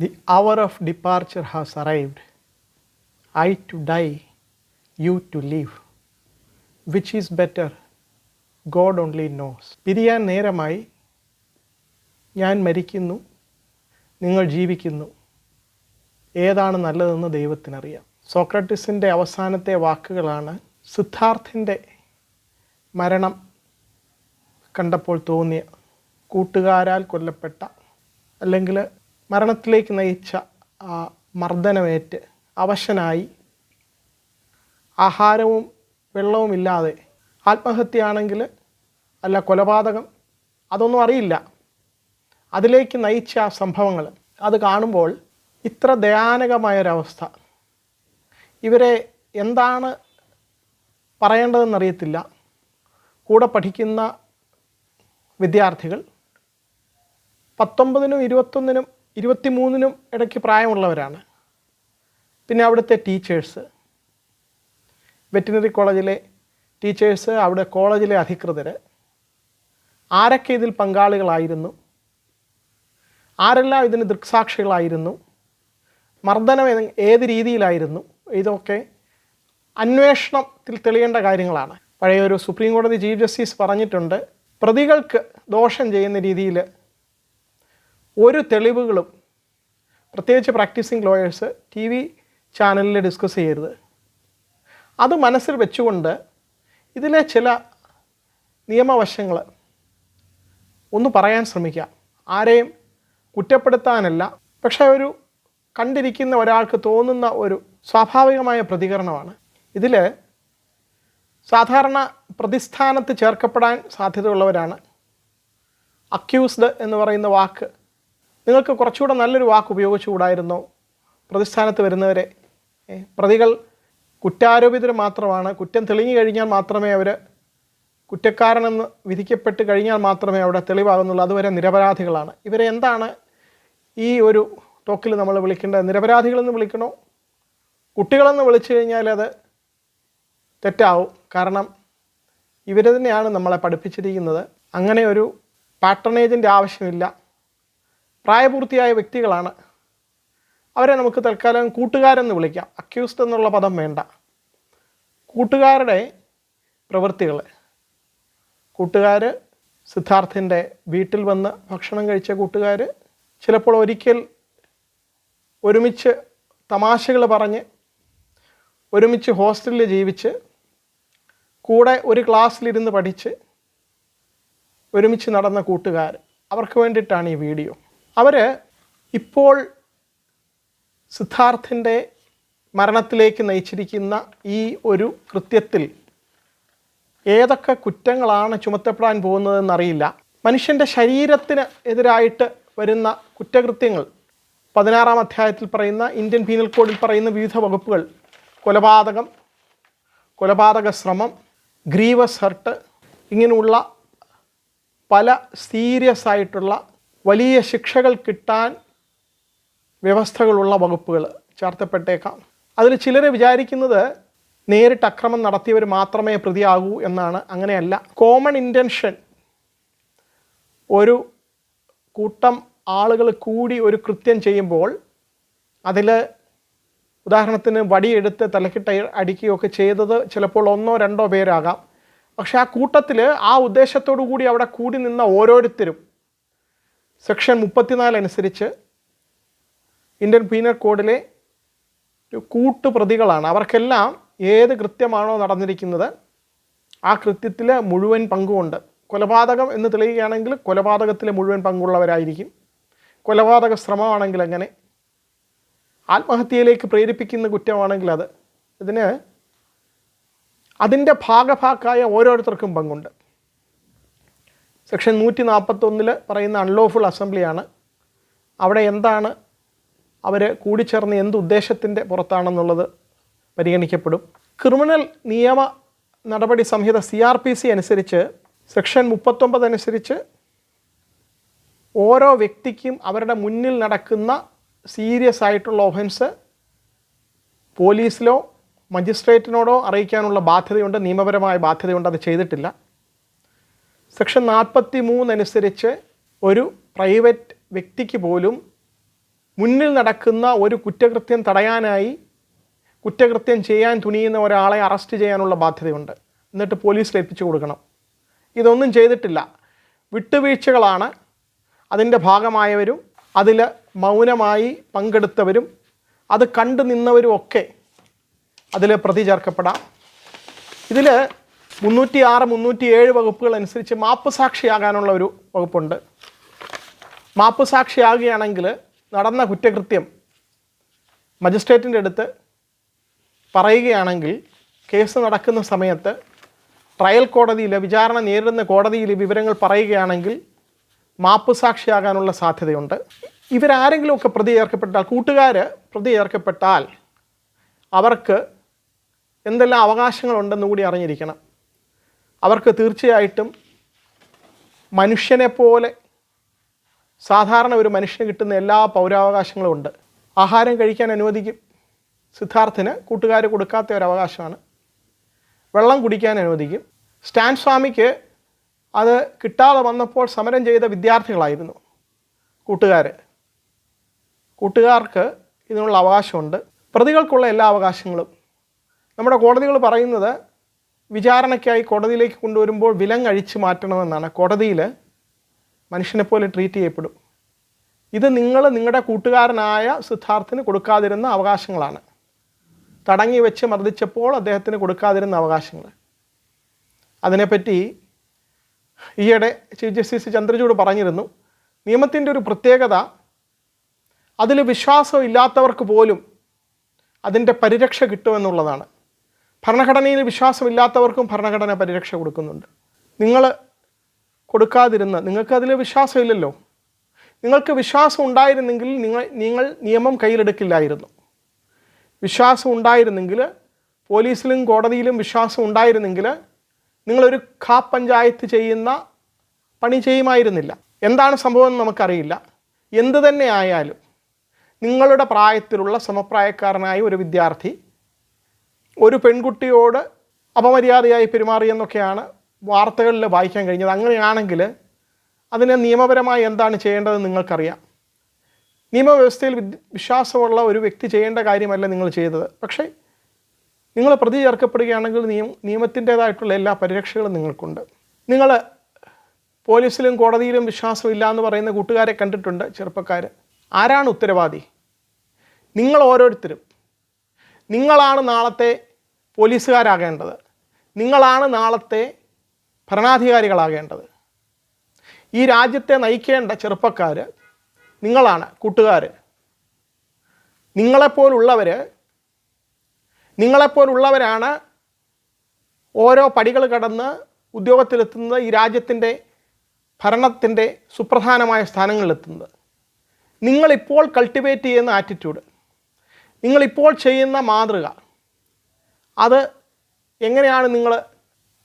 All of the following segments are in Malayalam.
The hour of departure has arrived. I to die, you to live. Which is better? God only knows പിരിയാൻ നേരമായി ഞാൻ മരിക്കുന്നു നിങ്ങൾ ജീവിക്കുന്നു ഏതാണ് നല്ലതെന്ന് ദൈവത്തിനറിയാം സോക്രട്ടിസിന്റെ അവസാനത്തെ വാക്കുകളാണ് സിദ്ധാർത്ഥിന്റെ മരണം കണ്ടപ്പോൾ തോന്നിയ കൂട്ടുകാരാൽ കൊല്ലപ്പെട്ട അല്ലെങ്കിൽ മരണത്തിലേക്ക് നയിച്ച ആ മർദ്ദനമേറ്റ് അവശനായി ആഹാരവും വെള്ളവും ഇല്ലാതെ ആത്മഹത്യയാണെങ്കിൽ അല്ല കൊലപാതകം അതൊന്നും അറിയില്ല. അതിലേക്ക് നയിച്ച ആ സംഭവങ്ങൾ അത് കാണുമ്പോൾ ഇത്ര ദയാനകമായൊരവസ്ഥ. ഇവരെ എന്താണ് പറയേണ്ടതെന്നറിയത്തില്ല. കൂടെ പഠിക്കുന്ന വിദ്യാർത്ഥികൾ പത്തൊമ്പതിനും ഇരുപത്തൊന്നിനും ഇരുപത്തിമൂന്നിനും ഇടയ്ക്ക് പ്രായമുള്ളവരാണ്. പിന്നെ അവിടുത്തെ ടീച്ചേഴ്സ് വെറ്റിനറി കോളേജിലെ ടീച്ചേഴ്സ് അവിടെ കോളേജിലെ അധികൃതർ. ആരൊക്കെ ഇതിൽ പങ്കാളികളായിരുന്നു? ആരെല്ലാം ഇതിന് ദൃക്സാക്ഷികളായിരുന്നു? മർദ്ദനം ഏത് രീതിയിലായിരുന്നു? ഇതൊക്കെ അന്വേഷണത്തിൽ തെളിയേണ്ട കാര്യങ്ങളാണ്. പഴയൊരു സുപ്രീം കോടതി ചീഫ് ജസ്റ്റിസ് പറഞ്ഞിട്ടുണ്ട് പ്രതികൾക്ക് ദോഷം ചെയ്യുന്ന രീതിയിൽ ഒരു തെളിവുകളും പ്രത്യേകിച്ച് പ്രാക്ടീസിങ് ലോയേഴ്സ് ടി വി ചാനലിൽ ഡിസ്കസ് ചെയ്യരുത്. അത് മനസ്സിൽ വെച്ചുകൊണ്ട് ഇതിലെ ചില നിയമവശങ്ങൾ ഒന്ന് പറയാൻ ശ്രമിക്കാം. ആരെയും കുറ്റപ്പെടുത്താനല്ല പക്ഷേ ഒരു കണ്ടിരിക്കുന്ന ഒരാൾക്ക് തോന്നുന്ന ഒരു സ്വാഭാവികമായ പ്രതികരണമാണ്. ഇതിൽ സാധാരണ പ്രതിസ്ഥാനത്ത് ചേർക്കപ്പെടാൻ സാധ്യതയുള്ളവരാണ്. അക്യൂസ്ഡ് എന്ന് പറയുന്ന വാക്ക് നിങ്ങൾക്ക് കുറച്ചുകൂടെ നല്ലൊരു വാക്ക് ഉപയോഗിച്ചുകൂടായിരുന്നോ പ്രതിസ്ഥാനത്ത് വരുന്നവരെ. പ്രതികൾ കുറ്റാരോപിതർ മാത്രമാണ്. കുറ്റം തെളിഞ്ഞു കഴിഞ്ഞാൽ മാത്രമേ അവർ കുറ്റക്കാരനെന്ന് വിധിക്കപ്പെട്ട് കഴിഞ്ഞാൽ മാത്രമേ അവിടെ തെളിവാകുന്നുള്ളൂ. അതുവരെ നിരപരാധികളാണ്. ഇവരെ എന്താണ് ഈ ഒരു ടോക്കിൽ നമ്മൾ വിളിക്കേണ്ടത്? നിരപരാധികളെന്ന് വിളിക്കണോ? കുട്ടികളെന്ന് വിളിച്ചു കഴിഞ്ഞാൽ അത് തെറ്റാവും. കാരണം ഇവർ തന്നെയാണ് നമ്മളെ പഠിപ്പിച്ചിരിക്കുന്നത്. അങ്ങനെ ഒരു പാട്ടണേജിന്റെ ആവശ്യമില്ല. പ്രായപൂർത്തിയായ വ്യക്തികളാണ്. അവരെ നമുക്ക് തൽക്കാലം കൂട്ടുകാരെന്ന് വിളിക്കാം. അക്യൂസ്ഡ് എന്നുള്ള പദം വേണ്ട. കൂട്ടുകാരുടെ പ്രവൃത്തികൾ. കൂട്ടുകാർ സിദ്ധാർത്ഥിന്റെ വീട്ടിൽ വന്ന് ഭക്ഷണം കഴിച്ച കൂട്ടുകാർ ചിലപ്പോൾ ഒരിക്കൽ ഒരുമിച്ച് തമാശകൾ പറഞ്ഞ് ഒരുമിച്ച് ഹോസ്റ്റലിൽ ജീവിച്ച് കൂടെ ഒരു ക്ലാസ്സിലിരുന്ന് പഠിച്ച് ഒരുമിച്ച് നടന്ന കൂട്ടുകാർ അവർക്ക് വേണ്ടിയിട്ടാണ് ഈ വീഡിയോ. അവർ ഇപ്പോൾ സിദ്ധാർത്ഥിന്റെ മരണത്തിലേക്ക് നയിച്ചിരിക്കുന്ന ഈ ഒരു കൃത്യത്തിൽ ഏതൊക്കെ കുറ്റങ്ങളാണ് ചുമത്തപ്പെടാൻ പോകുന്നതെന്നറിയില്ല. മനുഷ്യന്റെ ശരീരത്തിന് എതിരായിട്ട് വരുന്ന കുറ്റകൃത്യങ്ങൾ പതിനാറാം അധ്യായത്തിൽ പറയുന്ന ഇന്ത്യൻ പീനൽ കോഡിൽ പറയുന്ന വിവിധ വകുപ്പുകൾ കൊലപാതകം കൊലപാതക ശ്രമം ഗ്രീവസ് ഹർട്ട് ഇങ്ങനെയുള്ള പല സീരിയസ് ആയിട്ടുള്ള വലിയ ശിക്ഷകൾ കിട്ടാൻ വ്യവസ്ഥകളുള്ള വകുപ്പുകൾ ചേർത്തപ്പെട്ടേക്കാം. അതിൽ ചിലർ വിചാരിക്കുന്നത് നേരിട്ട് അക്രമം നടത്തിയവർ മാത്രമേ പ്രതിയാകൂ എന്നാണ്. അങ്ങനെയല്ല. കോമൺ ഇന്റൻഷൻ ഒരു കൂട്ടം ആളുകൾ കൂടി ഒരു കൃത്യം ചെയ്യുമ്പോൾ അതിൽ ഉദാഹരണത്തിന് വടിയെടുത്ത് തലക്കിട്ട് അടിക്കുകയൊക്കെ ചെയ്തത് ചിലപ്പോൾ ഒന്നോ രണ്ടോ പേരാകാം. പക്ഷേ ആ കൂട്ടത്തിൽ ആ ഉദ്ദേശത്തോടു കൂടി അവിടെ കൂടി നിന്ന ഓരോരുത്തരും സെക്ഷൻ മുപ്പത്തിനാല് അനുസരിച്ച് ഇന്ത്യൻ പീനൽ കോഡിലെ കൂട്ടുപ്രതികളാണ്. അവർക്കെല്ലാം ഏത് കൃത്യമാണോ നടന്നിരിക്കുന്നത് ആ കൃത്യത്തിൽ മുഴുവൻ പങ്കുമുണ്ട്. കൊലപാതകം എന്ന് തെളിയുകയാണെങ്കിൽ കൊലപാതകത്തിലെ മുഴുവൻ പങ്കുള്ളവരായിരിക്കും. കൊലപാതക ശ്രമമാണെങ്കിൽ അങ്ങനെ ആത്മഹത്യയിലേക്ക് പ്രേരിപ്പിക്കുന്ന കുറ്റമാണെങ്കിൽ അത്. ഇതിന് അതിന്റെ ഭാഗഭാക്കായ ഓരോരുത്തർക്കും പങ്കുണ്ട്. സെക്ഷൻ നൂറ്റി നാൽപ്പത്തൊന്നിൽ പറയുന്ന അൺലോഫുൾ അസംബ്ലിയാണ് അവിടെ എന്താണ് അവർ കൂടിച്ചേർന്ന് എന്ത് ഉദ്ദേശത്തിന്റെ പുറത്താണെന്നുള്ളത് പരിഗണിക്കപ്പെടും. ക്രിമിനൽ നിയമ നടപടി സംഹിത സി ആർ പി സി അനുസരിച്ച് സെക്ഷൻ മുപ്പത്തൊമ്പത് അനുസരിച്ച് ഓരോ വ്യക്തിക്കും അവരുടെ മുന്നിൽ നടക്കുന്ന സീരിയസ് ആയിട്ടുള്ള ഒഫൻസ് പോലീസിലോ മജിസ്ട്രേറ്റിനോടോ അറിയിക്കാനുള്ള ബാധ്യതയുണ്ട് നിയമപരമായ ബാധ്യതയുണ്ട് അത് ചെയ്തിട്ടില്ല. സെക്ഷൻ നാൽപ്പത്തി മൂന്നനുസരിച്ച് ഒരു പ്രൈവറ്റ് വ്യക്തിക്ക് പോലും മുന്നിൽ നടക്കുന്ന ഒരു കുറ്റകൃത്യം തടയാനായി കുറ്റകൃത്യം ചെയ്യാൻ തുനിയുന്ന ഒരാളെ അറസ്റ്റ് ചെയ്യാനുള്ള ബാധ്യതയുണ്ട്. എന്നിട്ട് പോലീസിൽ എത്തിച്ചു കൊടുക്കണം. ഇതൊന്നും ചെയ്തിട്ടില്ല. വിട്ടുവീഴ്ചകളാണ്. അതിന്റെ ഭാഗമായവരും അതിൽ മൗനമായി പങ്കെടുത്തവരും അത് കണ്ടു നിന്നവരും ഒക്കെ അതിൽ പ്രതി ചേർക്കപ്പെടാം. ഇതിൽ മുന്നൂറ്റി ആറ് മുന്നൂറ്റി ഏഴ് വകുപ്പുകൾ അനുസരിച്ച് മാപ്പ് സാക്ഷിയാകാനുള്ള ഒരു വകുപ്പുണ്ട്. മാപ്പ് സാക്ഷിയാകുകയാണെങ്കിൽ നടന്ന കുറ്റകൃത്യം മജിസ്ട്രേറ്റിന്റെ അടുത്ത് പറയുകയാണെങ്കിൽ കേസ് നടക്കുന്ന സമയത്ത് ട്രയൽ കോടതിയിൽ വിചാരണ നേരിടുന്ന കോടതിയിൽ വിവരങ്ങൾ പറയുകയാണെങ്കിൽ മാപ്പ് സാക്ഷിയാകാനുള്ള സാധ്യതയുണ്ട്. ഇവരാരെങ്കിലുമൊക്കെ പ്രതി ചേർക്കപ്പെട്ടാൽ കൂട്ടുകാർ പ്രതി ചേർക്കപ്പെട്ടാൽ അവർക്ക് എന്തെല്ലാം അവകാശങ്ങളുണ്ടെന്ന് കൂടി അറിഞ്ഞിരിക്കണം. അവർക്ക് തീർച്ചയായിട്ടും മനുഷ്യനെ പോലെ സാധാരണ ഒരു മനുഷ്യന് കിട്ടുന്ന എല്ലാ പൗരാവകാശങ്ങളും ഉണ്ട്. ആഹാരം കഴിക്കാൻ അനുവദിക്കും. സിദ്ധാർത്ഥിന് കൂട്ടുകാർ കൊടുക്കാത്ത ഒരു അവകാശമാണ്. വെള്ളം കുടിക്കാൻ അനുവദിക്കും. സ്റ്റാൻ സ്വാമിക്ക് അത് കിട്ടാതെ വന്നപ്പോൾ സമരം ചെയ്ത വിദ്യാർത്ഥികളായിരുന്നു കൂട്ടുകാർ കൂട്ടുകാർക്ക് ഇതിനുള്ള അവകാശമുണ്ട്. പ്രതികൾക്കുള്ള എല്ലാ അവകാശങ്ങളും. നമ്മുടെ കോടതികൾ പറയുന്നത് വിചാരണയ്ക്കായി കോടതിയിലേക്ക് കൊണ്ടുവരുമ്പോൾ വിലങ്ങഴിച്ച് മാറ്റണമെന്നാണ്. കോടതിയിൽ മനുഷ്യനെ പോലെ ട്രീറ്റ് ചെയ്യപ്പെടും. ഇത് നിങ്ങൾ നിങ്ങളുടെ കൂട്ടുകാരനായ സിദ്ധാർത്ഥിന് കൊടുക്കാതിരുന്ന അവകാശങ്ങളാണ്. തടങ്ങി വെച്ച് മർദ്ദിച്ചപ്പോൾ അദ്ദേഹത്തിന് കൊടുക്കാതിരുന്ന അവകാശങ്ങൾ അതിനെപ്പറ്റി ഈയിടെ ചീഫ് ജസ്റ്റിസ് ചന്ദ്രചൂഡ് പറഞ്ഞിരുന്നു നിയമത്തിന്റെ ഒരു പ്രത്യേകത അതിൽ വിശ്വാസം ഇല്ലാത്തവർക്ക് പോലും അതിന്റെ പരിരക്ഷ കിട്ടുമെന്നുള്ളതാണ്. ഭരണഘടനയിൽ വിശ്വാസമില്ലാത്തവർക്കും ഭരണഘടന പരിരക്ഷ കൊടുക്കുന്നുണ്ട്. നിങ്ങൾ കൊടുക്കാതിരുന്ന നിങ്ങൾക്ക് അതിൽ വിശ്വാസമില്ലല്ലോ. നിങ്ങൾക്ക് വിശ്വാസം ഉണ്ടായിരുന്നെങ്കിൽ നിങ്ങൾ നിങ്ങൾ നിയമം കയ്യിലെടുക്കില്ലായിരുന്നു. വിശ്വാസം ഉണ്ടായിരുന്നെങ്കിൽ പോലീസിലും കോടതിയിലും വിശ്വാസം ഉണ്ടായിരുന്നെങ്കിൽ നിങ്ങളൊരു ഖാ പഞ്ചായത്ത് ചെയ്യുന്ന പണി ചെയ്യുമായിരുന്നില്ല. എന്താണ് സംഭവം എന്ന് നമുക്കറിയില്ല. എന്ത് തന്നെ ആയാലും നിങ്ങളുടെ പ്രായത്തിലുള്ള സമപ്രായക്കാരനായ ഒരു വിദ്യാർത്ഥി ഒരു പെൺകുട്ടിയോട് അപമര്യാദയായി പെരുമാറിയെന്നൊക്കെയാണ് വാർത്തകളിൽ വായിക്കാൻ കഴിഞ്ഞത്. അങ്ങനെയാണെങ്കിൽ അതിനെ നിയമപരമായി എന്താണ് ചെയ്യേണ്ടതെന്ന് നിങ്ങൾക്കറിയാം. നിയമവ്യവസ്ഥയിൽ വിശ്വാസമുള്ള ഒരു വ്യക്തി ചെയ്യേണ്ട കാര്യമല്ല നിങ്ങൾ ചെയ്തത്. പക്ഷേ നിങ്ങൾ പ്രതി ചേർക്കപ്പെടുകയാണെങ്കിൽ നിയമ നിയമത്തിന്റേതായിട്ടുള്ള എല്ലാ പരിരക്ഷകളും നിങ്ങൾക്കുണ്ട്. നിങ്ങൾ പോലീസിലും കോടതിയിലും വിശ്വാസമില്ല എന്ന് പറയുന്ന കൂട്ടുകാരെ കണ്ടിട്ടുണ്ട് ചെറുപ്പക്കാർ ആരാണ് ഉത്തരവാദി? നിങ്ങൾ ഓരോരുത്തരും. നിങ്ങളാണ് നാളത്തെ പോലീസുകാരാകേണ്ടത്. നിങ്ങളാണ് നാളത്തെ ഭരണാധികാരികളാകേണ്ടത്. ഈ രാജ്യത്തെ നയിക്കേണ്ട ചെറുപ്പക്കാർ നിങ്ങളാണ് കൂട്ടുകാർ നിങ്ങളെപ്പോലുള്ളവർ നിങ്ങളെപ്പോലുള്ളവരാണ് ഓരോ പടികൾ കടന്ന് ഉദ്യോഗത്തിലെത്തുന്നത് ഈ രാജ്യത്തിന്റെ ഭരണത്തിന്റെ സുപ്രധാനമായ സ്ഥാനങ്ങളിലെത്തുന്നത്. നിങ്ങളിപ്പോൾ കൾട്ടിവേറ്റ് ചെയ്യുന്ന ആറ്റിറ്റ്യൂഡ് നിങ്ങളിപ്പോൾ ചെയ്യുന്ന മാതൃക അത് എങ്ങനെയാണ് നിങ്ങൾ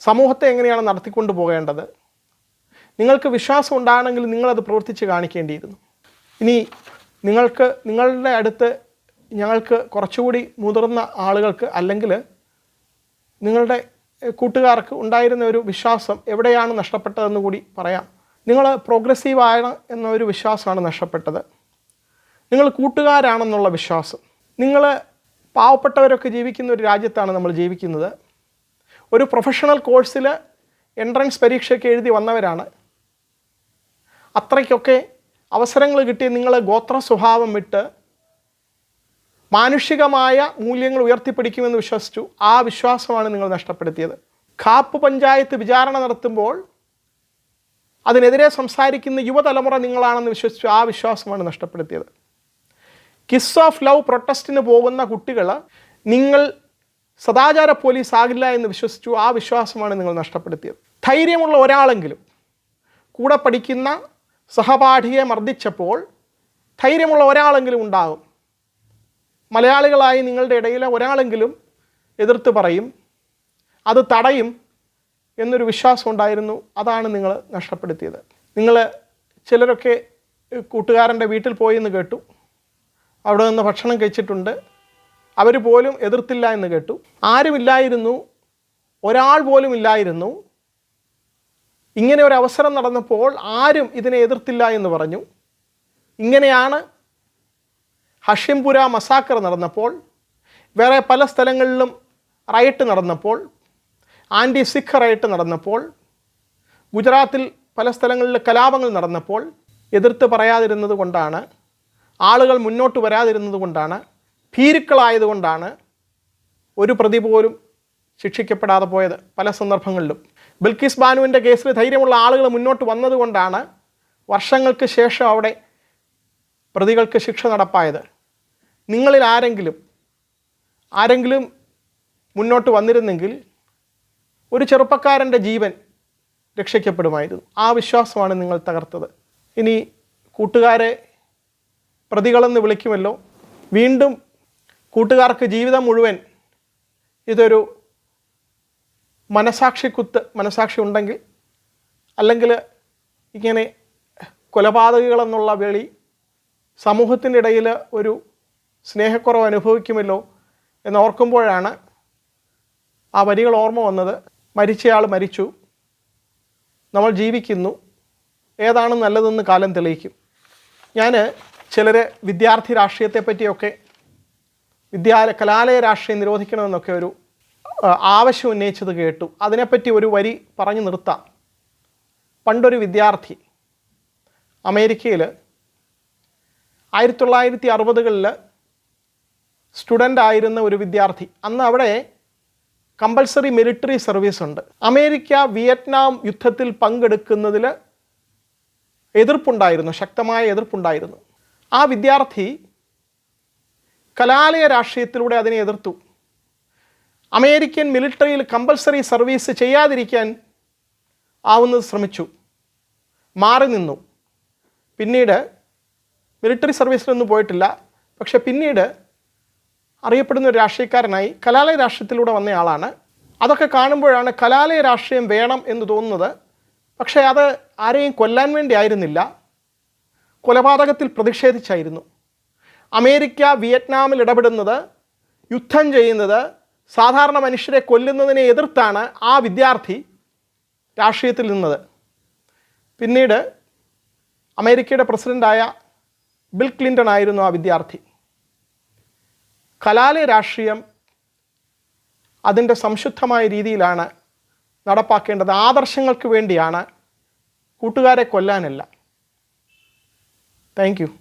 സമൂഹത്തെ എങ്ങനെയാണ് നടത്തിക്കൊണ്ട് പോകേണ്ടത്? നിങ്ങൾക്ക് വിശ്വാസം ഉണ്ടാകണമെങ്കിൽ നിങ്ങളത് പ്രവർത്തിച്ച് കാണിക്കേണ്ടിയിരുന്നു. ഇനി നിങ്ങൾക്ക് നിങ്ങളുടെ അടുത്ത് ഞങ്ങൾക്ക് കുറച്ചുകൂടി മുതിർന്ന ആളുകൾക്ക് അല്ലെങ്കിൽ നിങ്ങളുടെ കൂട്ടുകാർക്ക് ഉണ്ടായിരുന്ന ഒരു വിശ്വാസം എവിടെയാണ് നഷ്ടപ്പെട്ടതെന്ന് കൂടി പറയാം. നിങ്ങൾ പ്രോഗ്രസീവാണ് എന്നൊരു വിശ്വാസമാണ് നഷ്ടപ്പെട്ടത്. നിങ്ങൾ കൂട്ടുകാരാണെന്നുള്ള വിശ്വാസം. നിങ്ങൾ പാവപ്പെട്ടവരൊക്കെ ജീവിക്കുന്ന ഒരു രാജ്യത്താണ് നമ്മൾ ജീവിക്കുന്നത്. ഒരു പ്രൊഫഷണൽ കോഴ്സിൽ എൻട്രൻസ് പരീക്ഷയ്ക്ക് എഴുതി വന്നവരാണ്. അത്രയ്ക്കൊക്കെ അവസരങ്ങൾ കിട്ടിയ നിങ്ങൾ ഗോത്ര സ്വഭാവം വിട്ട് മാനുഷികമായ മൂല്യങ്ങൾ ഉയർത്തിപ്പിടിക്കുമെന്ന് വിശ്വസിച്ചു. ആ വിശ്വാസമാണ് നിങ്ങൾ നഷ്ടപ്പെടുത്തിയത്. കാപ്പ് പഞ്ചായത്ത് വിചാരണ നടത്തുമ്പോൾ അതിനെതിരെ സംസാരിക്കുന്ന യുവതലമുറ നിങ്ങളാണെന്ന് വിശ്വസിച്ചു. ആ വിശ്വാസമാണ് നഷ്ടപ്പെടുത്തിയത്. കിസ് ഓഫ് ലവ് പ്രൊട്ടസ്റ്റിന് പോകുന്ന കുട്ടികൾ നിങ്ങൾ സദാചാര പോലീസ് ആകില്ല എന്ന് വിശ്വസിച്ചു. ആ വിശ്വാസമാണ് നിങ്ങൾ നഷ്ടപ്പെടുത്തിയത്. ധൈര്യമുള്ള ഒരാളെങ്കിലും കൂടെ പഠിക്കുന്ന സഹപാഠിയെ മർദ്ദിച്ചപ്പോൾ ധൈര്യമുള്ള ഒരാളെങ്കിലും ഉണ്ടാകും. മലയാളികളായി നിങ്ങളുടെ ഇടയിലെ ഒരാളെങ്കിലും എതിർത്ത് പറയും. അത് തടയും എന്നൊരു വിശ്വാസം ഉണ്ടായിരുന്നു. അതാണ് നിങ്ങൾ നഷ്ടപ്പെടുത്തിയത്. നിങ്ങൾ ചിലരൊക്കെ കൂട്ടുകാരന്റെ വീട്ടിൽ പോയി എന്ന് കേട്ടു. അവിടെ നിന്ന് ഭക്ഷണം കഴിച്ചിട്ടുണ്ട്. അവർ പോലും എതിർത്തില്ല എന്ന് കേട്ടു. ആരുമില്ലായിരുന്നു. ഒരാൾ പോലും ഇല്ലായിരുന്നു. ഇങ്ങനെ ഒരു അവസരം നടന്നപ്പോൾ ആരും ഇതിനെ എതിർത്തില്ല എന്ന് പറഞ്ഞു. ഇങ്ങനെയാണ് ഹഷിംപുര മസാക്കർ നടന്നപ്പോൾ വേറെ പല സ്ഥലങ്ങളിലും റൈറ്റ് നടന്നപ്പോൾ ആന്റി സിഖ് റൈറ്റ് നടന്നപ്പോൾ ഗുജറാത്തിൽ പല സ്ഥലങ്ങളിൽ കലാപങ്ങൾ നടന്നപ്പോൾ എതിർത്ത് പറയാതിരുന്നത് കൊണ്ടാണ് ആളുകൾ മുന്നോട്ട് വരാതിരുന്നത് കൊണ്ടാണ് ഭീരുക്കളായതുകൊണ്ടാണ് ഒരു പ്രതി പോലും ശിക്ഷിക്കപ്പെടാതെ പോയത് പല സന്ദർഭങ്ങളിലും. ബിൽക്കിസ് ബാനുവിന്റെ കേസിൽ ധൈര്യമുള്ള ആളുകൾ മുന്നോട്ട് വന്നതുകൊണ്ടാണ് വർഷങ്ങൾക്ക് ശേഷം അവിടെ പ്രതികൾക്ക് ശിക്ഷ നടപ്പായത്. നിങ്ങളിൽ ആരെങ്കിലും ആരെങ്കിലും മുന്നോട്ട് വന്നിരുന്നെങ്കിൽ ഒരു ചെറുപ്പക്കാരന്റെ ജീവൻ രക്ഷിക്കപ്പെടുമായിരുന്നു. ആ വിശ്വാസമാണ് നിങ്ങൾ തകർത്തത്. ഇനി കൂട്ടുകാരെ പ്രതികളെന്ന് വിളിക്കുമല്ലോ. വീണ്ടും കൂട്ടുകാർക്ക് ജീവിതം മുഴുവൻ ഇതൊരു മനസാക്ഷി കുത്ത് മനസാക്ഷി ഉണ്ടെങ്കിൽ അല്ലെങ്കിൽ ഇങ്ങനെ കൊലപാതകികളെന്നുള്ള വിളി സമൂഹത്തിന്റെ ഇടയിൽ ഒരു സ്നേഹക്കുറവ് അനുഭവിക്കുമല്ലോ എന്നോർക്കുമ്പോഴാണ് ആ വരികൾ ഓർമ്മ വന്നത്. മരിച്ചയാൾ മരിച്ചു. നമ്മൾ ജീവിക്കുന്നു. ഏതാണ് നല്ലതെന്ന് കാലം തെളിയിക്കും. ഞാൻ ചിലർ വിദ്യാർത്ഥി രാഷ്ട്രീയത്തെ പറ്റിയൊക്കെ വിദ്യാലയ കലാലയ രാഷ്ട്രീയം നിരോധിക്കണമെന്നൊക്കെ ഒരു ആവശ്യം ഉന്നയിച്ചത് കേട്ടു. അതിനെപ്പറ്റി ഒരു വരി പറഞ്ഞു നിർത്താം. പണ്ടൊരു വിദ്യാർത്ഥി അമേരിക്കയിൽ ആയിരത്തി തൊള്ളായിരത്തി അറുപതുകളിൽ സ്റ്റുഡന്റ് ആയിരുന്ന ഒരു വിദ്യാർത്ഥി. അന്ന് അവിടെ കമ്പൽസറി മിലിറ്ററി സർവീസ് ഉണ്ട്. അമേരിക്ക വിയറ്റ്നാം യുദ്ധത്തിൽ പങ്കെടുക്കുന്നതിൽ എതിർപ്പുണ്ടായിരുന്നു ശക്തമായ എതിർപ്പുണ്ടായിരുന്നു. ആ വിദ്യാർത്ഥി കലാലയ രാഷ്ട്രീയത്തിലൂടെ അതിനെ എതിർത്തു. അമേരിക്കൻ മിലിറ്ററിയിൽ കമ്പൽസറി സർവീസ് ചെയ്യാതിരിക്കാൻ ആവുന്നത് ശ്രമിച്ചു. മാറി നിന്നു. പിന്നീട് മിലിറ്ററി സർവീസിലൊന്നും പോയിട്ടില്ല. പക്ഷെ പിന്നീട് അറിയപ്പെടുന്ന ഒരു രാഷ്ട്രീയക്കാരനായി കലാലയ രാഷ്ട്രീയത്തിലൂടെ വന്നയാളാണ് അതൊക്കെ കാണുമ്പോഴാണ് കലാലയ രാഷ്ട്രീയം വേണം എന്ന് തോന്നുന്നത്. പക്ഷേ അത് ആരെയും കൊല്ലാൻ വേണ്ടി ആയിരുന്നില്ല. കൊലപാതകത്തിൽ പ്രതിഷേധിച്ചായിരുന്നു. അമേരിക്ക വിയറ്റ്നാമിൽ ഇടപെടുന്നത് യുദ്ധം ചെയ്യുന്നത് സാധാരണ മനുഷ്യരെ കൊല്ലുന്നതിനെ എതിർത്താണ് ആ വിദ്യാർത്ഥി രാഷ്ട്രീയത്തിൽ നിന്നത്. പിന്നീട് അമേരിക്കയുടെ പ്രസിഡന്റായ ബിൽ ക്ലിന്റൺ ആയിരുന്നു ആ വിദ്യാർത്ഥി. കലാലയ രാഷ്ട്രീയം അതിന്റെ സംശുദ്ധമായ രീതിയിലാണ് നടപ്പാക്കേണ്ടത്. ആദർശങ്ങൾക്ക് വേണ്ടിയാണ് കൂട്ടുകാരെ കൊല്ലാനല്ല. Thank you.